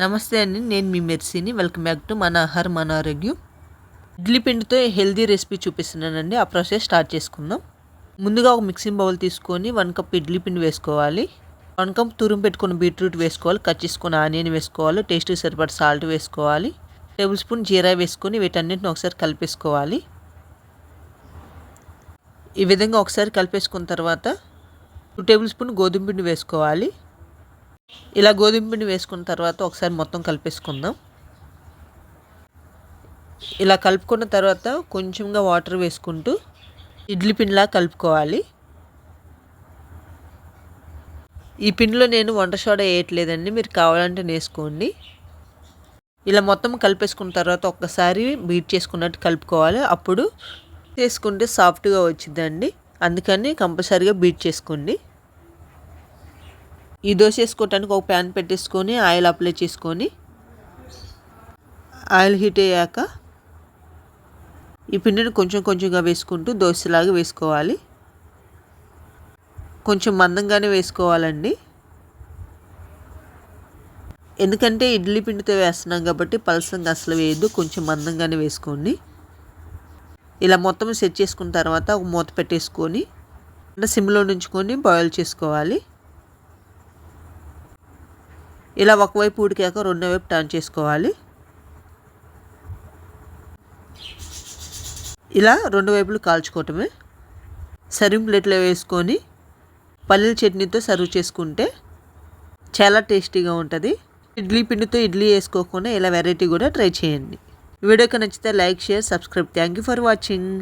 నమస్తే అండి నేను మీ మెర్సీని. వెల్కమ్ బ్యాక్ టు మన ఆహారం మన ఆరోగ్యం ఇడ్లీ పిండితో హెల్దీ రెసిపీ చూపిస్తున్నానండి. ఆ ప్రాసెస్ స్టార్ట్ చేసుకుందాం. ముందుగా ఒక మిక్సింగ్ బౌల్ తీసుకొని వన్ కప్ ఇడ్లీ పిండి వేసుకోవాలి. వన్ కప్ తురుము పెట్టుకుని బీట్రూట్ వేసుకోవాలి. కట్ చేసుకుని ఆనియన్ వేసుకోవాలి. టేస్ట్ సరిపడ సాల్ట్ వేసుకోవాలి. టేబుల్ స్పూన్ జీరా వేసుకొని వీటన్నిటిని ఒకసారి కలిపేసుకోవాలి. ఈ విధంగా ఒకసారి కలిపేసుకున్న తర్వాత టూ టేబుల్ స్పూన్ గోధుమ పిండి వేసుకోవాలి. ఇలా గోధుమ పిండి వేసుకున్న తర్వాత ఒకసారి మొత్తం కలిపేసుకుందాం. ఇలా కలుపుకున్న తర్వాత కొంచెంగా వాటర్ వేసుకుంటూ ఇడ్లీ పిండిలా కలుపుకోవాలి. ఈ పిండిలో నేను వంట సోడా వేయట్లేదండి మీరు కావాలంటే వేసుకోండి ఇలా మొత్తం కలిపేసుకున్న తర్వాత ఒక్కసారి బీట్ చేసుకున్నట్టు కలుపుకోవాలి. అప్పుడు చేసుకుంటే సాఫ్ట్గా వచ్చిందండి అందుకని కంపల్సరీగా బీట్ చేసుకోండి. ఈ దోశ వేసుకోవటానికి ఒక ప్యాన్ పెట్టేసుకొని ఆయిల్ అప్లై చేసుకొని ఆయిల్ హీట్ అయ్యాక ఈ పిండిని కొంచెం కొంచెంగా వేసుకుంటూ దోశలాగా వేసుకోవాలి. కొంచెం మందంగానే వేసుకోవాలండి. ఎందుకంటే ఇడ్లీ పిండితో వేస్తున్నాం కాబట్టి పలసంగా అసలు వేయద్దు కొంచెం మందంగానే వేసుకోండి. ఇలా మొత్తం సెట్ చేసుకున్న తర్వాత ఒక మూత పెట్టేసుకొని సిమ్లో నుంచుకొని బాయిల్ చేసుకోవాలి. ఇలా ఒకవైపు ఉడికాక రెండో వైపు టర్న్ చేసుకోవాలి. ఇలా రెండు వైపులు కాల్చుకోవటమే. సర్వింగ్ ప్లేట్లో వేసుకొని పల్లీల చట్నీతో సర్వ్ చేసుకుంటే చాలా టేస్టీగా ఉంటుంది. ఇడ్లీ పిండితో ఇడ్లీ వేసుకోకుండా ఇలా వెరైటీ కూడా ట్రై చేయండి. వీడియోకి నచ్చితే like share subscribe thank you for watching